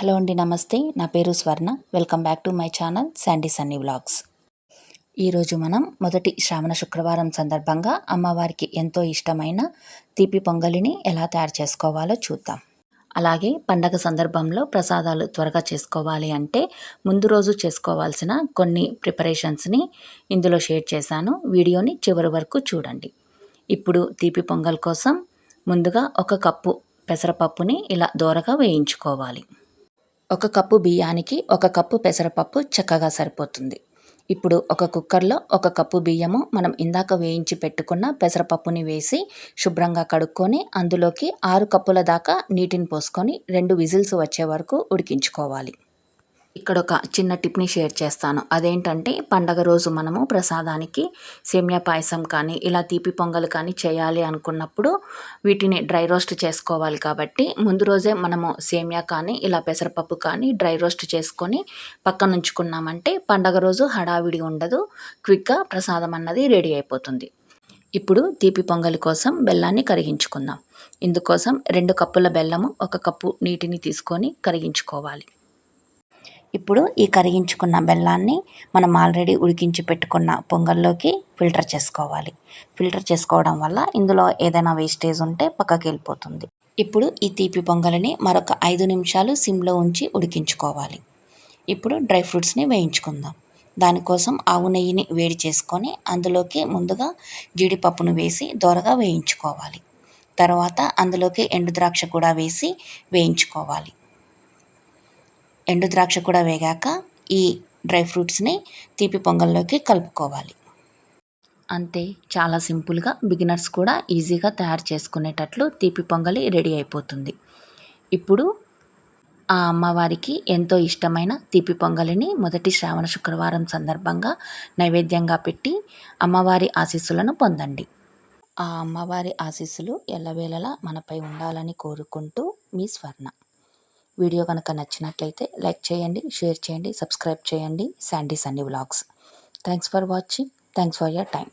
Hello అండి నమస్తే. నా పేరు Swarna. Welcome back to my channel Sandy Sunny vlogs. ఈరోజు మనం మొదటి శ్రావణ శుక్రవారం సందర్భంగా అమ్మవారికి ఎంతో ఇష్టమైన తీపి పొంగలిని ఎలా తయారు చేసుకోవాలో చూద్దాం. అలాగే పండగ సందర్భంలో ప్రసాదాలు త్వరగా చేసుకోవాలి అంటే ముందు రోజు చేసుకోవాల్సిన కొన్ని ప్రిపరేషన్స్ని ఇందులో షేర్ చేశాను. వీడియోని చివరి వరకు చూడండి. ఇప్పుడు తీపి పొంగల్ కోసం ముందుగా ఒక కప్పు పెసరపప్పుని ఇలా దోరగా వేయించుకోవాలి. ఒక కప్పు బియ్యానికి ఒక కప్పు పెసరపప్పు చక్కగా సరిపోతుంది. ఇప్పుడు ఒక కుక్కర్లో ఒక కప్పు బియ్యము మనం ఇందాక వేయించి పెట్టుకున్న పెసరపప్పుని వేసి శుభ్రంగా కడుక్కొని అందులోకి ఆరు కప్పుల దాకా నీటిని పోసుకొని రెండు విజిల్స్ వచ్చే వరకు ఉడికించుకోవాలి. ఇక్కడ ఒక చిన్న టిప్ని షేర్ చేస్తాను. అదేంటంటే పండగ రోజు మనము ప్రసాదానికి సేమియా పాయసం కానీ ఇలా తీపి పొంగల్ కానీ చేయాలి అనుకున్నప్పుడు వీటిని డ్రై రోస్ట్ చేసుకోవాలి కాబట్టి ముందు రోజే మనము సేమియా కానీ ఇలా పెసరపప్పు కానీ డ్రై రోస్ట్ చేసుకొని పక్కన ఉంచుకున్నామంటే పండగ రోజు హడావిడి ఉండదు. క్విక్గా ప్రసాదం అన్నది రెడీ అయిపోతుంది. ఇప్పుడు తీపి పొంగలి కోసం బెల్లాన్ని కరిగించుకుందాం. ఇందుకోసం రెండు కప్పుల బెల్లము ఒక కప్పు నీటిని తీసుకొని కరిగించుకోవాలి. ఇప్పుడు ఈ కరిగించుకున్న బెల్లాన్ని మనం ఆల్రెడీ ఉడికించి పెట్టుకున్న పొంగల్లోకి ఫిల్టర్ చేసుకోవాలి. ఫిల్టర్ చేసుకోవడం వల్ల ఇందులో ఏదైనా వేస్టేజ్ ఉంటే పక్కకి వెళ్ళిపోతుంది. ఇప్పుడు ఈ తీపి పొంగలిని మరొక ఐదు నిమిషాలు సిమ్లో ఉంచి ఉడికించుకోవాలి. ఇప్పుడు డ్రై ఫ్రూట్స్ని వేయించుకుందాం. దానికోసం ఆవు నెయ్యిని వేడి చేసుకొని అందులోకి ముందుగా జీడిపప్పును వేసి దోరగా వేయించుకోవాలి. తర్వాత అందులోకి ఎండు ద్రాక్ష కూడా వేసి వేయించుకోవాలి. ఎండు ద్రాక్ష కూడా వేగాక ఈ డ్రై ఫ్రూట్స్ని తీపి పొంగల్లోకి కలుపుకోవాలి. అంతే చాలా సింపుల్గా బిగినర్స్ కూడా ఈజీగా తయారు చేసుకునేటట్లు తీపి పొంగలి రెడీ అయిపోతుంది. ఇప్పుడు ఆ అమ్మవారికి ఎంతో ఇష్టమైన తీపి పొంగలిని మొదటి శ్రావణ శుక్రవారం సందర్భంగా నైవేద్యంగా పెట్టి అమ్మవారి ఆశీస్సులను పొందండి. ఆ అమ్మవారి ఆశీస్సులు ఎల్లవేళలా మనపై ఉండాలని కోరుకుంటూ మీ స్వర్ణ. వీడియో కనుక నచ్చినట్లయితే లైక్ చేయండి షేర్ చేయండి సబ్స్క్రైబ్ చేయండి. Sandy Sunny vlogs. Thanks for watching thanks for your time